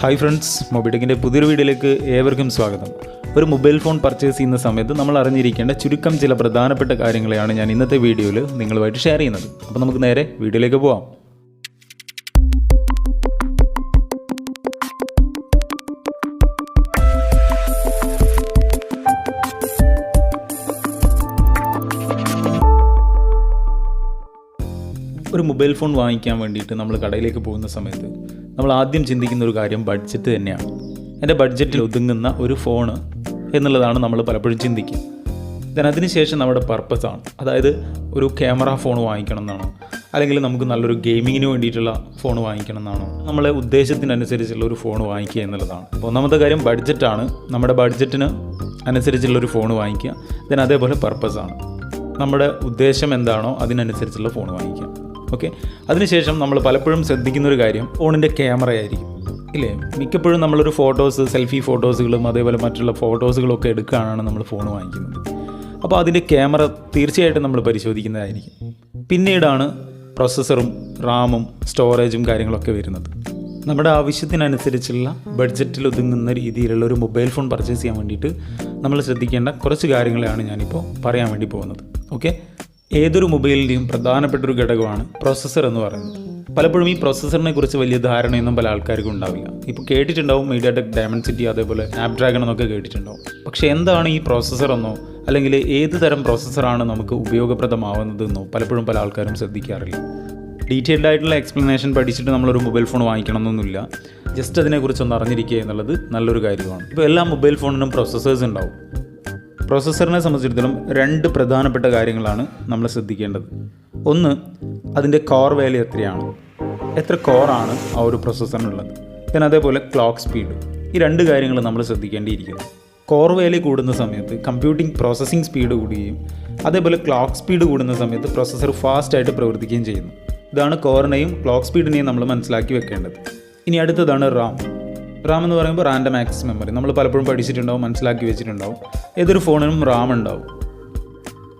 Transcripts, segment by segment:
Hi friends മൊബിടെക്കിന്റെ പുതിയൊരു വീഡിയോയിലേക്ക് ഏവർക്കും സ്വാഗതം. ഒരു മൊബൈൽ ഫോൺ പർച്ചേസ് ചെയ്യുന്ന സമയത്ത് നമ്മൾ അറിഞ്ഞിരിക്കേണ്ട ചുരുക്കം ചില പ്രധാനപ്പെട്ട കാര്യങ്ങളെയാണ് ഞാൻ ഇന്നത്തെ വീഡിയോയിൽ നിങ്ങളുമായിട്ട് ഷെയർ ചെയ്യുന്നത്. അപ്പോൾ നമുക്ക് നേരെ വീഡിയോയിലേക്ക് പോവാം. ഒരു മൊബൈൽ ഫോൺ വാങ്ങിക്കാൻ വേണ്ടിയിട്ട് നമ്മൾ കടയിലേക്ക് പോകുന്ന സമയത്ത് നമ്മൾ ആദ്യം ചിന്തിക്കുന്ന ഒരു കാര്യം ബഡ്ജറ്റ് തന്നെയാണ്. എന്റെ ബഡ്ജറ്റിൽ ഒതുങ്ങുന്ന ഒരു ഫോണ് എന്നുള്ളതാണ് നമ്മൾ പലപ്പോഴും ചിന്തിക്കുക. ദെൻ അതിനുശേഷം നമ്മുടെ പർപ്പസാണ് അതായത് ഒരു ക്യാമറ ഫോൺ വാങ്ങിക്കണം എന്നാണോ. അല്ലെങ്കിൽ നമുക്ക് നല്ലൊരു ഗെയിമിങ്ങിന് വേണ്ടിയിട്ടുള്ള ഫോൺ വാങ്ങിക്കണം എന്നാണോ. നമ്മളെ ഉദ്ദേശത്തിനനുസരിച്ചുള്ള ഒരു ഫോൺ വാങ്ങിക്കുക എന്നുള്ളതാണ്. അപ്പോൾ ഒന്നാമത്തെ കാര്യം ബഡ്ജറ്റാണ് നമ്മുടെ ബഡ്ജറ്റിന് അനുസരിച്ചുള്ള ഒരു ഫോൺ വാങ്ങിക്കുക. ദെൻ അതേപോലെ പർപ്പസാണ് നമ്മുടെ ഉദ്ദേശം എന്താണോ അതിനനുസരിച്ചുള്ള ഫോൺ വാങ്ങിക്കാം ഓക്കെ അതിനുശേഷം നമ്മൾ പലപ്പോഴും ശ്രദ്ധിക്കുന്ന ഒരു കാര്യം ഫോണിന്റെ ക്യാമറ ആയിരിക്കും. ഇല്ലേ? മിക്കപ്പോഴും നമ്മളൊരു ഫോട്ടോസ് സെൽഫി ഫോട്ടോസുകളും അതേപോലെ മറ്റുള്ള ഫോട്ടോസുകളൊക്കെ എടുക്കുകയാണ് നമ്മൾ ഫോൺ വാങ്ങിക്കുന്നത്. അപ്പോൾ അതിന്റെ ക്യാമറ തീർച്ചയായിട്ടും നമ്മൾ പരിശോധിക്കുന്നതായിരിക്കും. പിന്നീടാണ് പ്രോസസ്സറും റാമും സ്റ്റോറേജും കാര്യങ്ങളൊക്കെ വരുന്നത്. നമ്മുടെ ആവശ്യത്തിനനുസരിച്ചുള്ള ബഡ്ജറ്റിൽ ഒതുങ്ങുന്ന രീതിയിലുള്ള ഒരു മൊബൈൽ ഫോൺ പർച്ചേസ് ചെയ്യാൻ വേണ്ടിയിട്ട് നമ്മൾ ശ്രദ്ധിക്കേണ്ട കുറച്ച് കാര്യങ്ങളെയാണ് ഞാനിപ്പോൾ പറയാൻ വേണ്ടി പോകുന്നത്. ഓക്കെ ഏതൊരു മൊബൈലിന്റെയും പ്രധാനപ്പെട്ട ഒരു ഘടകമാണ് പ്രോസസ്സർ എന്ന് പറയുന്നത്. പലപ്പോഴും ഈ പ്രോസസ്സറിനെ കുറിച്ച് വലിയ ധാരണയൊന്നും പല ആൾക്കാർക്കും ഉണ്ടാവില്ല. ഇപ്പോൾ കേട്ടിട്ടുണ്ടാവും മീഡിയ ടെക് ഡയമണ്ട് സിറ്റി അതേപോലെ സ്നാപ്ഡ്രാഗൺ എന്നൊക്കെ കേട്ടിട്ടുണ്ടാവും. പക്ഷേ എന്താണ് ഈ പ്രോസസ്സർ എന്നോ അല്ലെങ്കിൽ ഏത് തരം പ്രോസസ്സറാണ് നമുക്ക് ഉപയോഗപ്രദമാവുന്നതെന്നോ പലപ്പോഴും പല ആൾക്കാരും ശ്രദ്ധിക്കാറില്ല. ഡീറ്റെയിൽഡ് ആയിട്ടുള്ള എക്സ്പ്ലനേഷൻ പഠിച്ചിട്ട് നമ്മളൊരു മൊബൈൽ ഫോൺ വാങ്ങിക്കണമെന്നൊന്നുമില്ല. ജസ്റ്റ് അതിനെക്കുറിച്ച് ഒന്ന് അറിഞ്ഞിരിക്കുക എന്നുള്ളത് നല്ലൊരു കാര്യമാണ്. ഇപ്പോൾ എല്ലാ മൊബൈൽ ഫോണിനും പ്രോസസ്സേഴ്സ് ഉണ്ടാവും. പ്രോസസ്സറിനെ സംബന്ധിച്ചിടത്തോളം രണ്ട് പ്രധാനപ്പെട്ട കാര്യങ്ങളാണ് നമ്മൾ ശ്രദ്ധിക്കേണ്ടത്. ഒന്ന് അതിന്റെ കോർ വാല്യൂ എത്രയാണ്? എത്ര കോറാണ് ആ ഒരു പ്രോസസ്സറിനുള്ളത്? പിന്നെ അതേപോലെ ക്ലോക്ക് സ്പീഡ് ഈ രണ്ട് കാര്യങ്ങൾ നമ്മൾ ശ്രദ്ധിക്കേണ്ടിയിരിക്കുന്നു. കോർ വാല്യൂ കൂടുന്ന സമയത്ത് കമ്പ്യൂട്ടിംഗ് പ്രോസസ്സിംഗ് സ്പീഡ് കൂടുകയും അതേപോലെ ക്ലോക്ക് സ്പീഡ് കൂടുന്ന സമയത്ത് പ്രോസസ്സർ ഫാസ്റ്റായിട്ട് പ്രവർത്തിക്കുകയും ചെയ്യുന്നു. ഇതാണ് കോറിനെയും ക്ലോക്ക് സ്പീഡിനെയും നമ്മൾ മനസ്സിലാക്കി വെക്കേണ്ടത്. ഇനി അടുത്തതാണ് റാം റാം എന്ന് പറയുമ്പോൾ റാൻഡം ആക്സസ് മെമ്മറി നമ്മൾ പലപ്പോഴും പഠിച്ചിട്ടുണ്ടാവും മനസ്സിലാക്കി വെച്ചിട്ടുണ്ടാവും. ഏതൊരു ഫോണിനും റാം ഉണ്ടാവും.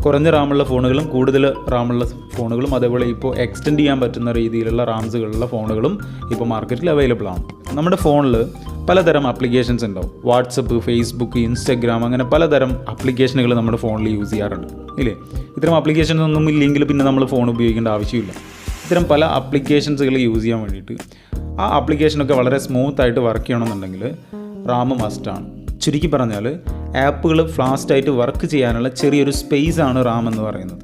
കുറഞ്ഞ റാമുള്ള ഫോണുകളും കൂടുതൽ റാമുള്ള ഫോണുകളും അതേപോലെ ഇപ്പോൾ എക്സ്റ്റെൻഡ് ചെയ്യാൻ പറ്റുന്ന രീതിയിലുള്ള റാംസുകളുള്ള ഫോണുകളും ഇപ്പോൾ മാർക്കറ്റിൽ അവൈലബിൾ ആണ്. നമ്മുടെ ഫോണിൽ പലതരം ആപ്ലിക്കേഷൻസ് ഉണ്ടാവും. വാട്സപ്പ് ഫേസ്ബുക്ക് ഇൻസ്റ്റഗ്രാം അങ്ങനെ പലതരം ആപ്ലിക്കേഷനുകൾ നമ്മുടെ ഫോണിൽ യൂസ് ചെയ്യാറുണ്ട്. ഇല്ലേ? ഇത്തരം ആപ്ലിക്കേഷൻസ് ഒന്നും ഇല്ലെങ്കിൽ പിന്നെ നമ്മൾ ഫോൺ ഉപയോഗിക്കേണ്ട ആവശ്യമില്ല. ഇത്തരം പല ആപ്ലിക്കേഷൻസുകൾ യൂസ് ചെയ്യാൻ വേണ്ടിയിട്ട് ആ ആപ്ലിക്കേഷനൊക്കെ വളരെ സ്മൂത്ത് ആയിട്ട് വർക്ക് ചെയ്യണമെന്നുണ്ടെങ്കിൽ റാം മസ്റ്റാണ് ചുരുക്കി പറഞ്ഞാൽ ആപ്പുകൾ ഫാസ്റ്റായിട്ട് വർക്ക് ചെയ്യാനുള്ള ചെറിയൊരു സ്പേസ് ആണ് റാം എന്ന് പറയുന്നത്.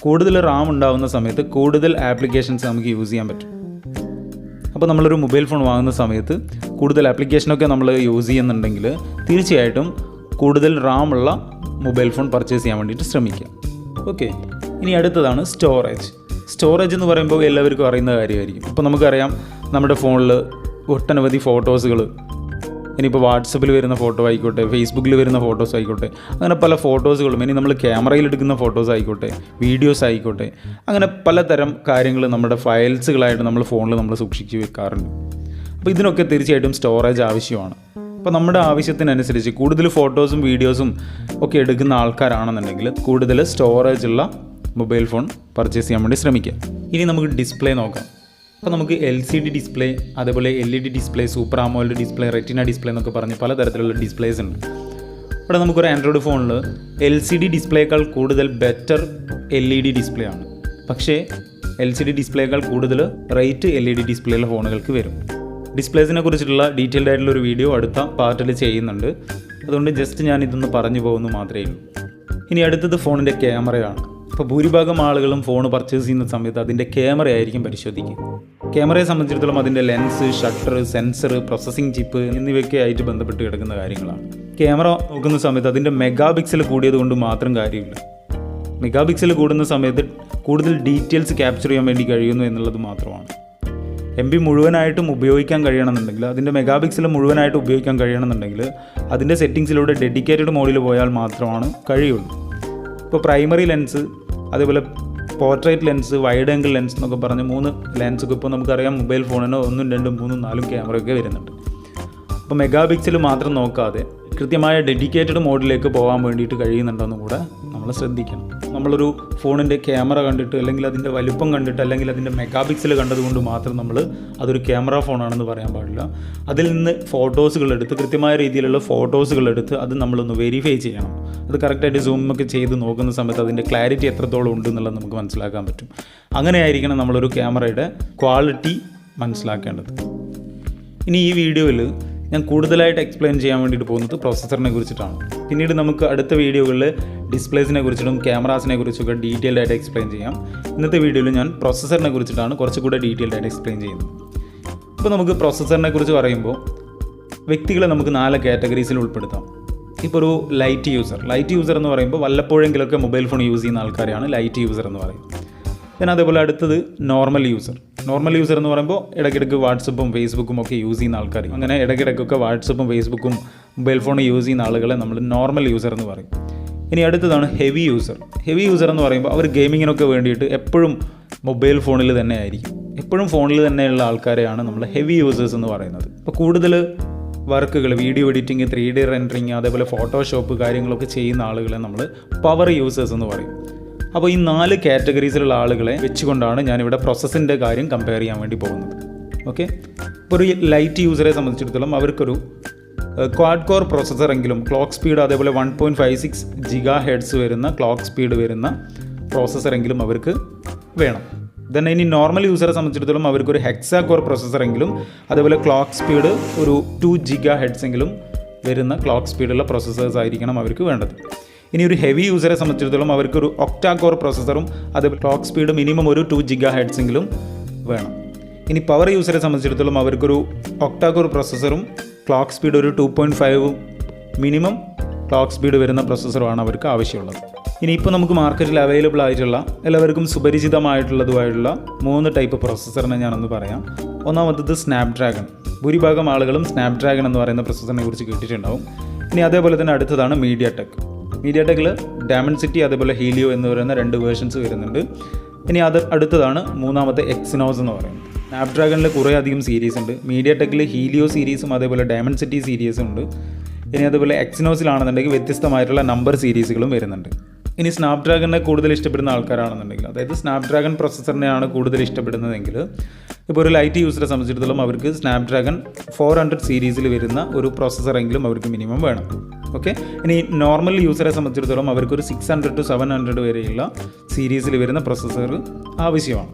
കൂടുതൽ റാം ഉണ്ടാകുന്ന സമയത്ത് കൂടുതൽ ആപ്ലിക്കേഷൻസ് നമുക്ക് യൂസ് ചെയ്യാൻ പറ്റും. അപ്പോൾ നമ്മളൊരു മൊബൈൽ ഫോൺ വാങ്ങുന്ന സമയത്ത് കൂടുതൽ ആപ്ലിക്കേഷനൊക്കെ നമ്മൾ യൂസ് ചെയ്യുന്നുണ്ടെങ്കിൽ തീർച്ചയായിട്ടും കൂടുതൽ റാം ഉള്ള മൊബൈൽ ഫോൺ പർച്ചേസ് ചെയ്യാൻ വേണ്ടിയിട്ട് ശ്രമിക്കുക. ഓക്കെ ഇനി അടുത്തതാണ് സ്റ്റോറേജ് സ്റ്റോറേജ് എന്ന് പറയുമ്പോൾ എല്ലാവർക്കും അറിയുന്ന കാര്യമായിരിക്കും. ഇപ്പോൾ നമുക്കറിയാം നമ്മുടെ ഫോണിൽ ഒട്ടനവധി ഫോട്ടോസുകൾ ഇനിയിപ്പോൾ വാട്സപ്പിൽ വരുന്ന ഫോട്ടോ ആയിക്കോട്ടെ ഫേസ്ബുക്കിൽ വരുന്ന ഫോട്ടോസ് ആയിക്കോട്ടെ അങ്ങനെ പല ഫോട്ടോസുകളും ഇനി നമ്മൾ ക്യാമറയിൽ എടുക്കുന്ന ഫോട്ടോസ് ആയിക്കോട്ടെ വീഡിയോസ് ആയിക്കോട്ടെ അങ്ങനെ പലതരം കാര്യങ്ങൾ നമ്മുടെ ഫയൽസുകളായിട്ട് നമ്മൾ ഫോണിൽ നമ്മൾ സൂക്ഷിച്ച് വെക്കാറുണ്ട്. അപ്പോൾ ഇതിനൊക്കെ തീർച്ചയായിട്ടും സ്റ്റോറേജ് ആവശ്യമാണ്. അപ്പോൾ നമ്മുടെ ആവശ്യത്തിനനുസരിച്ച് കൂടുതൽ ഫോട്ടോസും വീഡിയോസും ഒക്കെ എടുക്കുന്ന ആൾക്കാരാണെന്നുണ്ടെങ്കിൽ കൂടുതൽ സ്റ്റോറേജ് ഉള്ള മൊബൈൽ ഫോൺ പർച്ചേസ് ചെയ്യാൻ വേണ്ടി ശ്രമിക്കുക ഇനി നമുക്ക് ഡിസ്പ്ലേ നോക്കാം. അപ്പോൾ നമുക്ക് എൽ സി ഡി ഡിസ്പ്ലേ അതേപോലെ L E D display super AMOLED display retina display എന്നൊക്കെ പറഞ്ഞ് പലതരത്തിലുള്ള ഡിസ്പ്ലേസ് ഉണ്ട്. ഇവിടെ നമുക്കൊരു ആൻഡ്രോയിഡ് ഫോണിൽ എൽ സി ഡി ഡിസ്പ്ലേക്കാൾ കൂടുതൽ better L E D display ആണ്. പക്ഷേ എൽ സി ഡി ഡിസ്പ്ലേക്കാൾ കൂടുതൽ റേറ്റ് എൽ ഇ ഡി ഡിസ്പ്ലേയുള്ള ഫോണുകൾക്ക് വരും. ഡിസ്പ്ലേസിനെ കുറിച്ചിട്ടുള്ള ഡീറ്റെയിൽഡ് ആയിട്ടുള്ള ഒരു വീഡിയോ അടുത്ത പാർട്ടിൽ ചെയ്യുന്നുണ്ട്. അതുകൊണ്ട് ജസ്റ്റ് ഞാൻ ഇതൊന്ന് പറഞ്ഞു പോകുന്നു മാത്രമേ ഉള്ളൂ. ഇനി അടുത്തത് ഫോണിന്റെ ക്യാമറയാണ് അപ്പോൾ ഭൂരിഭാഗം ആളുകളും ഫോൺ പർച്ചേസ് ചെയ്യുന്ന സമയത്ത് അതിന്റെ ക്യാമറ ആയിരിക്കും പരിശോധിക്കുക. ക്യാമറയെ സംബന്ധിച്ചിടത്തോളം അതിന്റെ lens shutter sensor processing chip എന്നിവയൊക്കെ ആയിട്ട് ബന്ധപ്പെട്ട് കിടക്കുന്ന കാര്യങ്ങളാണ്. ക്യാമറ നോക്കുന്ന സമയത്ത് അതിന്റെ മെഗാ പിക്സൽ കൂടിയത് കൊണ്ട് മാത്രം കാര്യമില്ല. മെഗാ പിക്സൽ കൂടുന്ന സമയത്ത് കൂടുതൽ ഡീറ്റെയിൽസ് ക്യാപ്ചർ ചെയ്യാൻ വേണ്ടി കഴിയുന്നു എന്നുള്ളത് മാത്രമാണ്. എം ബി മുഴുവനായിട്ടും ഉപയോഗിക്കാൻ കഴിയണമെന്നുണ്ടെങ്കിൽ അതിന്റെ മെഗാ പിക്സൽ മുഴുവനായിട്ട് ഉപയോഗിക്കാൻ കഴിയണമെന്നുണ്ടെങ്കിൽ അതിന്റെ സെറ്റിങ്സിലൂടെ ഡെഡിക്കേറ്റഡ് മോഡിൽ പോയാൽ മാത്രമാണ് കഴിയുള്ളൂ. ഇപ്പോൾ പ്രൈമറി ലെൻസ് അതേപോലെ portrait lens wide angle lens എന്നൊക്കെ പറഞ്ഞ് മൂന്ന് ലെൻസൊക്കെ ഇപ്പോൾ നമുക്കറിയാം. മൊബൈൽ ഫോണിന് ഒന്നും രണ്ടും മൂന്നും നാലും ക്യാമറയൊക്കെ വരുന്നുണ്ട്. അപ്പോൾ മെഗാ പിക്സൽ മാത്രം നോക്കാതെ കൃത്യമായ ഡെഡിക്കേറ്റഡ് മോഡിലേക്ക് പോകാൻ വേണ്ടിയിട്ട് കഴിയുന്നുണ്ടോ എന്നും കൂടെ നമ്മൾ ശ്രദ്ധിക്കണം. നമ്മളൊരു ഫോണിന്റെ ക്യാമറ കണ്ടിട്ട് അല്ലെങ്കിൽ അതിന്റെ വലുപ്പം കണ്ടിട്ട് അല്ലെങ്കിൽ അതിന്റെ മെഗാ പിക്സൽ കണ്ടതുകൊണ്ട് മാത്രം നമ്മൾ അതൊരു ക്യാമറ ഫോണാണെന്ന് പറയാൻ പാടില്ല. അതിൽ നിന്ന് ഫോട്ടോസുകൾ എടുത്ത് കൃത്യമായ രീതിയിലുള്ള ഫോട്ടോസുകൾ എടുത്ത് അത് നമ്മളൊന്ന് വെരിഫൈ ചെയ്യണം. അത് കറക്റ്റായിട്ട് സൂം ഒക്കെ ചെയ്ത് നോക്കുന്ന സമയത്ത് അതിന്റെ ക്ലാരിറ്റി എത്രത്തോളം ഉണ്ട് എന്നുള്ളത് നമുക്ക് മനസ്സിലാക്കാൻ പറ്റും. അങ്ങനെയായിരിക്കണം നമ്മളൊരു ക്യാമറയുടെ ക്വാളിറ്റി മനസ്സിലാക്കേണ്ടത്. ഇനി ഈ വീഡിയോയിൽ ഞാൻ കൂടുതലായിട്ട് എക്സ്പ്ലെയിൻ ചെയ്യാൻ വേണ്ടിയിട്ട് പോകുന്നത് പ്രോസസ്സറിനെ കുറിച്ചിട്ടാണ്. പിന്നീട് നമുക്ക് അടുത്ത വീഡിയോകളിൽ ഡിസ്പ്ലേസിനെ കുറിച്ചിട്ടും ക്യാമറാസിനെ കുറിച്ചൊക്കെ ഡീറ്റെയിൽഡ് ആയിട്ട് എക്സ്പ്ലെയിൻ ചെയ്യാം. ഇന്നത്തെ വീഡിയോയിൽ ഞാൻ പ്രോസസ്സറിനെ കുറിച്ചിട്ടാണ് കുറച്ചുകൂടെ ഡീറ്റെയിൽഡ് ആയിട്ട് എക്സ്പ്ലെയിൻ ചെയ്യുന്നത്. ഇപ്പോൾ നമുക്ക് പ്രോസസ്സറിനെ കുറിച്ച് പറയുമ്പോൾ വ്യക്തികളെ നമുക്ക് നാല് കാറ്റഗറീസിൽ ഉൾപ്പെടുത്താം. ഇപ്പോൾ ഒരു ലൈറ്റ് യൂസർ ലൈറ്റ് യൂസർ എന്ന് പറയുമ്പോൾ വല്ലപ്പോഴെങ്കിലൊക്കെ മൊബൈൽ ഫോൺ യൂസ് ചെയ്യുന്ന ആൾക്കാരെയാണ് ലൈറ്റ് യൂസർ എന്ന് പറയുന്നത്. Then അതേപോലെ അടുത്തത് നോർമൽ യൂസർ നോർമൽ യൂസർ എന്ന് പറയുമ്പോൾ ഇടയ്ക്കിടയ്ക്ക് വാട്സപ്പും ഫേസ്ബുക്കും ഒക്കെ യൂസ് ചെയ്യുന്ന ആൾക്കാർ. അങ്ങനെ ഇടയ്ക്കിടയ്ക്കൊക്കെ വാട്സപ്പും ഫേസ്ബുക്കും മൊബൈൽ ഫോൺ യൂസ് ചെയ്യുന്ന ആളുകളെ നമ്മൾ നോർമൽ യൂസർ എന്ന് പറയും. ഇനി അടുത്തതാണ് ഹെവി യൂസർ ഹെവി യൂസർ എന്ന് പറയുമ്പോൾ അവർ ഗെയിമിങ്ങിനൊക്കെ വേണ്ടിയിട്ട് എപ്പോഴും മൊബൈൽ ഫോണിൽ തന്നെ ആയിരിക്കും. എപ്പോഴും ഫോണിൽ തന്നെയുള്ള ആൾക്കാരെയാണ് നമ്മൾ ഹെവി യൂസേഴ്സ് എന്ന് പറയുന്നത്. ഇപ്പോൾ കൂടുതൽ വർക്കുകൾ video editing three D rendering അതേപോലെ ഫോട്ടോഷോപ്പ് കാര്യങ്ങളൊക്കെ ചെയ്യുന്ന ആളുകളെ നമ്മൾ പവർ യൂസേഴ്സ് എന്ന് പറയും. അപ്പോൾ ഈ നാല് കാറ്റഗറീസിലുള്ള ആളുകളെ വെച്ചുകൊണ്ടാണ് ഞാനിവിടെ പ്രോസസ്സിന്റെ കാര്യം കമ്പയർ ചെയ്യാൻ വേണ്ടി പോകുന്നത്. ഓക്കെ ഇപ്പോൾ ഒരു ലൈറ്റ് യൂസറെ സംബന്ധിച്ചിടത്തോളം അവർക്കൊരു ക്വാഡ് കോർ പ്രോസസ്സർ എങ്കിലും ക്ലോക്ക് സ്പീഡ് അതേപോലെ one point five six gigahertz വരുന്ന ക്ലോക്ക് സ്പീഡ് വരുന്ന പ്രോസസ്സർ എങ്കിലും അവർക്ക് വേണം. ദെൻ ഇനി നോർമൽ യൂസറെ സംബന്ധിച്ചിടത്തോളം അവർക്കൊരു ഹെക്സാ കോർ പ്രോസസ്സർ എങ്കിലും അതേപോലെ ക്ലോക്ക് സ്പീഡ് ഒരു ടു ജിഗാ ഹെഡ്സ് എങ്കിലും വരുന്ന ക്ലോക്ക് സ്പീഡുള്ള പ്രോസസ്സേഴ്സ് ആയിരിക്കണം അവർക്ക് വേണ്ടത്. ഇനി ഒരു ഹെവി യൂസറെ സംബന്ധിച്ചിടത്തോളം അവർക്കൊരു ഒക്ടാ കോർ പ്രോസസറും അതേപോലെ ക്ലോക്ക് സ്പീഡ് മിനിമം ഒരു ടു ജിഗാ ഹെഡ്സെങ്കിലും വേണം. ഇനി പവർ യൂസറെ സംബന്ധിച്ചിടത്തോളം അവർക്കൊരു ഒക്ടാ കോർ പ്രോസസ്സറും ക്ലോക്ക് സ്പീഡ് ഒരു ടു പോയിന്റ് ഫൈവും മിനിമം ക്ലോക്ക് സ്പീഡ് വരുന്ന പ്രോസസ്സറുമാണ് അവർക്ക് ആവശ്യമുള്ളത്. ഇനി ഇനിയിപ്പോൾ നമുക്ക് മാർക്കറ്റിൽ അവൈലബിൾ ആയിട്ടുള്ള എല്ലാവർക്കും സുപരിചിതമായിട്ടുള്ളതുമായിട്ടുള്ള മൂന്ന് ടൈപ്പ് പ്രോസസ്സറിനെ ഞാനൊന്ന് പറയാം. ഒന്നാമത്തത് സ്നാപ്ഡ്രാഗൺ ഭൂരിഭാഗം ആളുകളും സ്നാപ്ഡ്രാഗൺ എന്ന് പറയുന്ന പ്രോസസ്സറിനെ കുറിച്ച് കേട്ടിട്ടുണ്ടാവും. ഇനി അതേപോലെ തന്നെ അടുത്തതാണ് മീഡിയ ടെക് മീഡിയ ടെക്കിൽ ഡാമൻസിറ്റി അതേപോലെ ഹീലിയോ എന്ന് പറയുന്ന രണ്ട് വേർഷൻസ് വരുന്നുണ്ട്. ഇനി അത് അടുത്തതാണ് മൂന്നാമത്തെ എക്സിനോസ് എന്ന് പറയുന്നത്. സ്നാപ്ഡ്രാഗണിൽ കുറേ അധികം സീരീസ് ഉണ്ട്. മീഡിയ ടെക്കിൽ ഹീലിയോ സീരീസും അതേപോലെ ഡയമൻസിറ്റി സീരീസും ഉണ്ട്. ഇനി അതുപോലെ എക്സിനോസിലാണെന്നുണ്ടെങ്കിൽ വ്യത്യസ്തമായിട്ടുള്ള നമ്പർ സീരീസുകളും വരുന്നുണ്ട്. ഇനി സ്നാപ്ഡ്രാഗണിനെ കൂടുതൽ ഇഷ്ടപ്പെടുന്ന ആൾക്കാരാണെന്നുണ്ടെങ്കിൽ അതായത് സ്നാപ്ഡ്രാഗൺ പ്രോസസ്സറിനെയാണ് കൂടുതൽ ഇഷ്ടപ്പെടുന്നതെങ്കിൽ ഇപ്പോൾ ഒരു ലൈറ്റ് യൂസറെ സംബന്ധിച്ചിടത്തോളം അവർക്ക് സ്നാപ്ഡ്രാഗൺ ഫോർ ഹൺഡ്രഡ് സീരീസിൽ വരുന്ന ഒരു പ്രോസസ്സറെങ്കിലും അവർക്ക് മിനിമം വേണം. ഓക്കെ ഇനി നോർമൽ യൂസറെ സംബന്ധിച്ചിടത്തോളം അവർക്കൊരു six hundred to seven hundred വരെയുള്ള സീരീസിൽ വരുന്ന പ്രോസസ്സർ ആവശ്യമാണ്.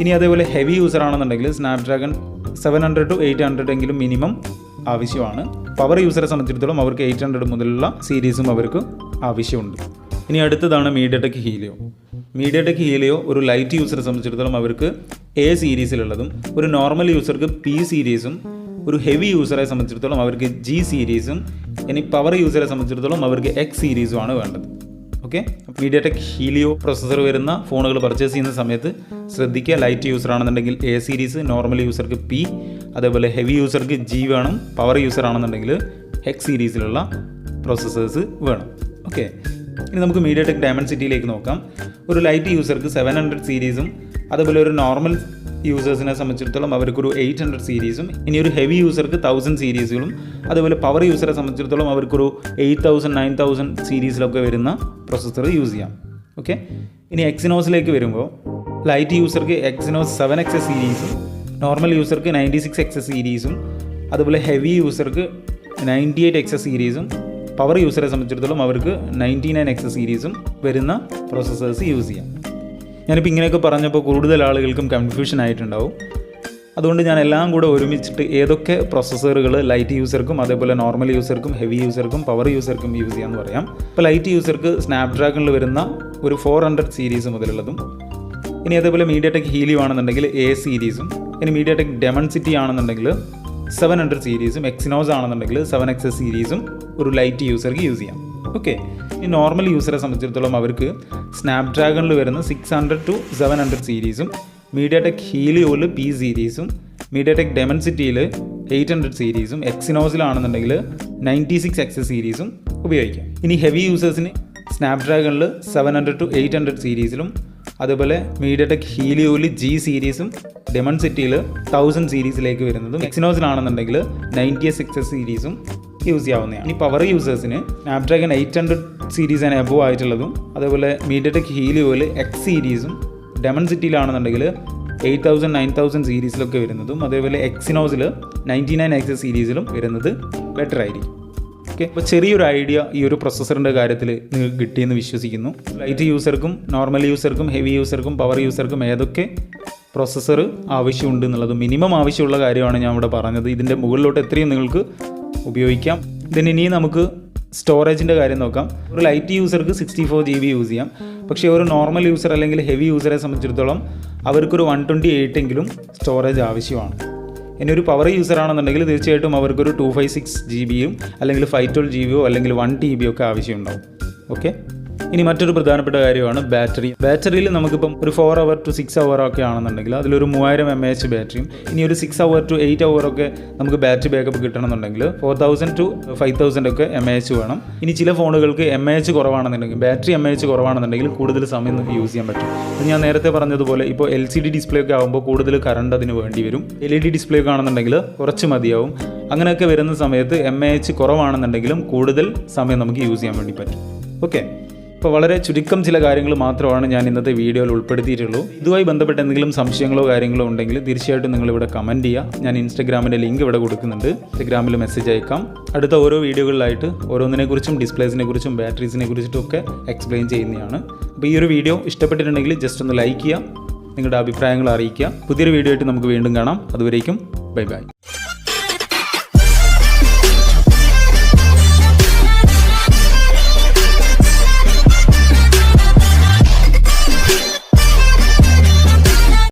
ഇനി അതേപോലെ ഹെവി യൂസർ ആണെന്നുണ്ടെങ്കിൽ Snapdragon seven hundred to eight hundred എങ്കിലും മിനിമം ആവശ്യമാണ്. പവർ യൂസറെ സംബന്ധിച്ചിടത്തോളം അവർക്ക് എയ്റ്റ് ഹൺഡ്രഡ് മുതലുള്ള സീരീസും അവർക്ക് ആവശ്യമുണ്ട്. ഇനി അടുത്തതാണ് media tech Helio media tech Helio ഒരു ലൈറ്റ് യൂസറെ സംബന്ധിച്ചിടത്തോളം അവർക്ക് എ സീരീസിലുള്ളതും ഒരു നോർമൽ യൂസർക്ക് പി സീരീസും ഒരു ഹെവി യൂസറെ സംബന്ധിച്ചിടത്തോളം അവർക്ക് ജി സീരീസും ഇനി പവർ യൂസറെ സംബന്ധിച്ചിടത്തോളം അവർക്ക് എക്സ് സീരീസുമാണ് വേണ്ടത്. Okay media tech Helio processor വരുന്ന ഫോണുകൾ പർച്ചേസ് ചെയ്യുന്ന സമയത്ത് ശ്രദ്ധിക്കുക ലൈറ്റ് യൂസർ ആണെന്നുണ്ടെങ്കിൽ എ സീരീസ് നോർമൽ യൂസർക്ക് പി അതേപോലെ ഹെവി യൂസർക്ക് ജി വേണം പവർ യൂസർ ആണെന്നുണ്ടെങ്കിൽ ഹെക്സ് സീരീസിലുള്ള പ്രോസസ്സേഴ്സ് വേണം. ഓക്കെ ഇനി നമുക്ക് മീഡിയ ടെക് ഡയമണ്ട് സിറ്റിയിലേക്ക് നോക്കാം. ഒരു ലൈറ്റ് യൂസർക്ക് സെവൻ ഹൺഡ്രഡ് സീരീസും അതുപോലെ ഒരു നോർമൽ യൂസേഴ്സിനെ സംബന്ധിച്ചിടത്തോളം അവർക്കൊരു എയ്റ്റ് ഹൺഡ്രഡ് സീരീസും ഇനി ഒരു ഹെവി യൂസർക്ക് തൗസൻഡ് സീരീസുകളും അതുപോലെ പവർ യൂസറെ സംബന്ധിച്ചിടത്തോളം അവർക്കൊരു എയ്റ്റ് തൗസൻഡ് നയൻ തൗസൻഡ് സീരീസിലൊക്കെ വരുന്ന പ്രൊസസ്സർ യൂസ് ചെയ്യാം. ഓക്കെ ഇനി എക്സിനോസിലേക്ക് വരുമ്പോൾ ലൈറ്റ് യൂസർക്ക് എക്സിനോസ് സെവൻ എക്സ് സീരീസും നോർമൽ യൂസർക്ക് നയന്റി സിക്സ് എക്സ് സീരീസും അതുപോലെ ഹെവി യൂസർക്ക് നയന്റി എയ്റ്റ് എക്സ് സീരീസും പവർ യൂസറെ സംബന്ധിച്ചിടത്തോളം അവർക്ക് നയന്റി നയൻ എക്സ് സീരീസും വരുന്ന പ്രോസസ്സേഴ്സ് യൂസ് ചെയ്യാം. ഞാനിപ്പോൾ ഇങ്ങനെയൊക്കെ പറഞ്ഞപ്പോൾ കൂടുതൽ ആളുകൾക്കും കൺഫ്യൂഷൻ ആയിട്ടുണ്ടാവും. അതുകൊണ്ട് ഞാൻ എല്ലാം കൂടെ ഒരുമിച്ചിട്ട് ഏതൊക്കെ പ്രോസസ്സറുകൾ ലൈറ്റ് യൂസർക്കും അതേപോലെ നോർമൽ യൂസർക്കും ഹെവി യൂസർക്കും പവർ യൂസർക്കും യൂസ് ചെയ്യാമെന്ന് പറയാം. ഇപ്പോൾ ലൈറ്റ് യൂസർക്ക് സ്നാപ്ഡ്രാഗണിൽ വരുന്ന ഒരു ഫോർ ഹൺഡ്രഡ് സീരീസ് മുതലുള്ളതും ഇനി അതേപോലെ മീഡിയ ടെക് ഹീലിയോ ആണെന്നുണ്ടെങ്കിൽ എ സീരീസും ഇനി മീഡിയ ടെക് ഡെമൺസിറ്റി ആണെന്നുണ്ടെങ്കിൽ സെവൻ ഹൺഡ്രഡ് സീരീസും എക്സിനോസ് ആണെന്നുണ്ടെങ്കിൽ സെവൻ എക്സ് സീരീസും ഒരു ലൈറ്റ് യൂസർക്ക് യൂസ് ചെയ്യാം. ഓക്കെ ഈ നോർമൽ യൂസറെ സംബന്ധിച്ചിടത്തോളം അവർക്ക് സ്നാപ്ഡ്രാഗണിൽ വരുന്ന six hundred to seven hundred സീരീസും മീഡിയ ടെക് ഹീലിയോയിൽ പി സീരീസും മീഡിയ ടെക് ഡെമൻസിറ്റിയിൽ എയ്റ്റ് ഹൺഡ്രഡ് സീരീസും എക്സിനോസിലാണെന്നുണ്ടെങ്കിൽ നയന്റി സിക്സ് എക്സ് സീരീസും ഉപയോഗിക്കാം. ഇനി ഹെവി യൂസേഴ്സിന് സ്നാപ്ഡ്രാഗണിൽ seven hundred to eight hundred സീരീസിലും അതുപോലെ മീഡിയ ടെക് ഹീലിയോയിൽ ജി സീരീസും ഡെമൺ സിറ്റിയിൽ തൗസൻഡ് സീരീസിലേക്ക് വരുന്നതും എക്സിനോസിലാണെന്നുണ്ടെങ്കിൽ നയന്റി സിക്സ് സീരീസും യൂസ് ചെയ്യാവുന്നതാണ്. ഇനി പവർ യൂസേഴ്സിന് സ്നാപ്ഡ്രാഗൺ എയ്റ്റ് ഹൺഡ്രഡ് സീരീസ് ആണ് എബോ ആയിട്ടുള്ളതും അതുപോലെ മീഡിയ ടെക് ഹീലിയോയിൽ എക്സ് സീരീസും ഡെമൺ സിറ്റിയിലാണെന്നുണ്ടെങ്കിൽ എയ്റ്റ് തൗസൻഡ് നയൻ തൗസൻഡ് സീരീസിലൊക്കെ വരുന്നതും അതേപോലെ എക്സിനോസിൽ നയന്റി നയൻ എക്സ് സീരീസിലും വരുന്നത് ബെറ്റർ ആയിരിക്കും. ഓക്കെ. അപ്പോൾ ചെറിയൊരു ഐഡിയ ഈ ഒരു പ്രൊസസ്സറിന്റെ കാര്യത്തിൽ നിങ്ങൾക്ക് കിട്ടിയെന്ന് വിശ്വസിക്കുന്നു. ലൈറ്റ് യൂസർക്കും നോർമൽ യൂസർക്കും ഹെവി യൂസർക്കും പവർ യൂസർക്കും ഏതൊക്കെ പ്രോസസ്സർ ആവശ്യമുണ്ട് എന്നുള്ളത് മിനിമം ആവശ്യമുള്ള കാര്യമാണ് ഞാൻ ഇവിടെ പറഞ്ഞത്. ഇതിന്റെ മുകളിലോട്ട് എത്രയും നിങ്ങൾക്ക് ഉപയോഗിക്കാം. ദെൻ ഇനി നമുക്ക് സ്റ്റോറേജിന്റെ കാര്യം നോക്കാം. ഒരു light യൂസർക്ക് sixty four G B use ചെയ്യാം. പക്ഷേ ഒരു നോർമൽ യൂസർ അല്ലെങ്കിൽ ഹെവി യൂസറെ സംബന്ധിച്ചിടത്തോളം അവർക്കൊരു വൺ ട്വന്റി എയ്റ്റ് എങ്കിലും സ്റ്റോറേജ് ആവശ്യമാണ്. ഇനി ഒരു പവർ യൂസർ ആണെന്നുണ്ടെങ്കിൽ തീർച്ചയായിട്ടും അവർക്കൊരു ടു ഫൈവ് സിക്സ് ജി ബിയും അല്ലെങ്കിൽ ഫൈവ് ട്വൽവ് ജി ബിയോ അല്ലെങ്കിൽ വൺ ടി ബിയോ ഒക്കെ ആവശ്യമുണ്ടാവും. ഓക്കെ ഇനി മറ്റൊരു പ്രധാനപ്പെട്ട കാര്യമാണ് ബാറ്ററി. ബാറ്ററിയിൽ നമുക്കിപ്പം ഒരു four hour to six hour ഒക്കെ ആണെന്നുണ്ടെങ്കിൽ അതിലൊരു മൂവായിരം എം എച്ച് ബാറ്ററിയും ഇനി ഒരു six hour to eight hour ഒക്കെ നമുക്ക് ബാറ്ററി ബാക്കപ്പ് കിട്ടണമെന്നുണ്ടെങ്കിൽ four thousand to five thousand ഒക്കെ എം എച്ച് വേണം. ഇനി ചില ഫോണുകൾക്ക് എം എച്ച് കുറവാണെന്നുണ്ടെങ്കിൽ ബാറ്ററി എം എച്ച് കുറവാണെന്നുണ്ടെങ്കിൽ കൂടുതൽ സമയം നമുക്ക് യൂസ് ചെയ്യാൻ പറ്റും. ഞാൻ നേരത്തെ പറഞ്ഞതുപോലെ ഇപ്പോൾ എൽ സി ഡി ഡിസ്പ്ലേ ഒക്കെ ആകുമ്പോൾ കൂടുതൽ കറണ്ട് അതിന് വേണ്ടി വരും. എൽ ഇ ഡി ഡിസ്പ്ലേ ഒക്കെ ആണെന്നുണ്ടെങ്കിൽ കുറച്ച് മതിയാവും. അങ്ങനെയൊക്കെ വരുന്ന സമയത്ത് എം എ എച്ച് കുറവാണെന്നുണ്ടെങ്കിലും കൂടുതൽ സമയം നമുക്ക് യൂസ് ചെയ്യാൻ വേണ്ടി പറ്റും. ഓക്കെ ഇപ്പോൾ വളരെ ചുരുക്കം ചില കാര്യങ്ങൾ മാത്രമാണ് ഞാൻ ഇന്നത്തെ വീഡിയോയിൽ ഉൾപ്പെടുത്തിയിട്ടുള്ളൂ. ഇതുമായി ബന്ധപ്പെട്ട എന്തെങ്കിലും സംശയങ്ങളോ കാര്യങ്ങളോ ഉണ്ടെങ്കിൽ തീർച്ചയായിട്ടും നിങ്ങൾ ഇവിടെ കമന്റ് ചെയ്യുക ഞാൻ ഇൻസ്റ്റഗ്രാമിന്റെ ലിങ്ക് ഇവിടെ കൊടുക്കുന്നുണ്ട്. ഇൻസ്റ്റഗ്രാമിൽ മെസ്സേജ് അയക്കാം. അടുത്ത ഓരോ വീഡിയോകളിലായിട്ട് ഓരോന്നിനെക്കുറിച്ചും ഡിസ്പ്ലേസിനെ കുറിച്ചും ബാറ്ററീസിനെ കുറിച്ചിട്ടും ഒക്കെ എക്സ്പ്ലെയിൻ ചെയ്യുന്നതാണ്. അപ്പോൾ ഈ ഒരു വീഡിയോ ഇഷ്ടപ്പെട്ടിട്ടുണ്ടെങ്കിൽ ജസ്റ്റ് ഒന്ന് ലൈക്ക് ചെയ്യുക നിങ്ങളുടെ അഭിപ്രായങ്ങൾ അറിയിക്കുക പുതിയൊരു വീഡിയോ ആയിട്ട് നമുക്ക് വീണ്ടും കാണാം. അതുവരേക്കും ബൈ ബൈ.